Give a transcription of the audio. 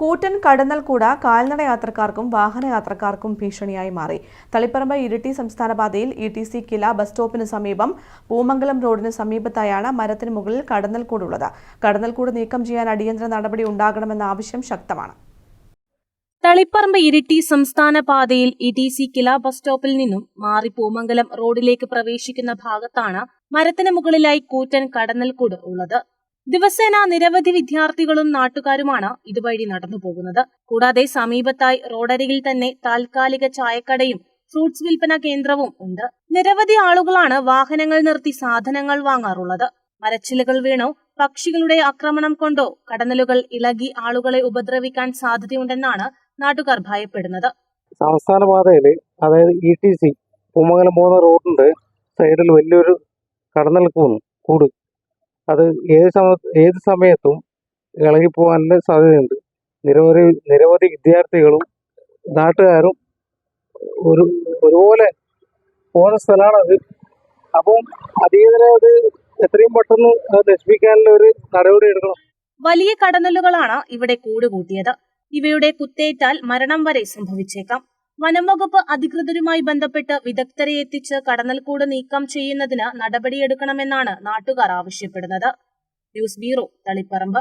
കൂറ്റൻ കടന്നൽ കൂട കാൽനട യാത്രക്കാർക്കും വാഹന യാത്രക്കാർക്കും ഭീഷണിയായി മാറി. തളിപ്പറമ്പ് ഇരിട്ടി സംസ്ഥാന പാതയിൽ E T C Kila bus സ്റ്റോപ്പിന് സമീപം പൂമംഗലം റോഡിന് സമീപത്തായാണ് മരത്തിന് മുകളിൽ കടന്നൽ കൂടുള്ളത് കടന്നൽ കൂട് നീക്കം ചെയ്യാൻ അടിയന്തര നടപടി ഉണ്ടാകണമെന്ന ആവശ്യം ശക്തമാണ്. തളിപ്പറമ്പ് ഇരിട്ടി സംസ്ഥാന പാതയിൽ E T C Kila bus സ്റ്റോപ്പിൽ നിന്നും മാറി പൂമംഗലം റോഡിലേക്ക് പ്രവേശിക്കുന്ന ഭാഗത്താണ് മരത്തിന് മുകളിലായി കൂറ്റൻ കടന്നൽക്കൂട് ഉള്ളത്. ദിവസേന നിരവധി വിദ്യാർത്ഥികളും നാട്ടുകാരുമാണ് ഇതുവഴി നടന്നു പോകുന്നത്. കൂടാതെ സമീപത്തായി റോഡരികിൽ തന്നെ താൽക്കാലിക ചായക്കടയും ഫ്രൂട്ട്സ് വിൽപ്പന കേന്ദ്രവും ഉണ്ട്. നിരവധി ആളുകളാണ് വാഹനങ്ങൾ നിർത്തി സാധനങ്ങൾ വാങ്ങാറുള്ളത്. മരച്ചിലകൾ വീണോ പക്ഷികളുടെ ആക്രമണം കൊണ്ടോ കടന്നലുകൾ ഇളകി ആളുകളെ ഉപദ്രവിക്കാൻ സാധ്യതയുണ്ടെന്നാണ് നാട്ടുകാർ ഭയപ്പെടുന്നത്. സംസ്ഥാന പാതയിൽ അതായത് ഇ ടി സി പൂമംഗലം പോകുന്ന റോഡിന്റെ സൈഡിൽ വലിയൊരു കടന്നൽ കൂന്ന് കൂട്. അത് ഏത് സമ ഏത് സമയത്തും ഇളകിപ്പോകാനുള്ള സാധ്യതയുണ്ട്. നിരവധി നിരവധി വിദ്യാർത്ഥികളും നാട്ടുകാരും ഒരു ഒരുപോലെ പോകുന്ന സ്ഥലമാണ് അത് അപ്പം അതീതരെ അത് എത്രയും പെട്ടെന്ന് നശിപ്പിക്കാനുള്ള ഒരു നടപടി എടുക്കണം. വലിയ കടന്നലുകളാണ് ഇവിടെ കൂടുകൂട്ടിയത്. ഇവയുടെ കുത്തേറ്റാൽ മരണം വരെ സംഭവിച്ചേക്കാം. വനം വകുപ്പ് അധികൃതരുമായി ബന്ധപ്പെട്ട് വിദഗ്ധരെ എത്തിച്ച് കടന്നൽക്കൂട് നീക്കം ചെയ്യുന്നതിന് നടപടിയെടുക്കണമെന്നാണ് നാട്ടുകാർ ആവശ്യപ്പെടുന്നത്. News bureau Taliparamba.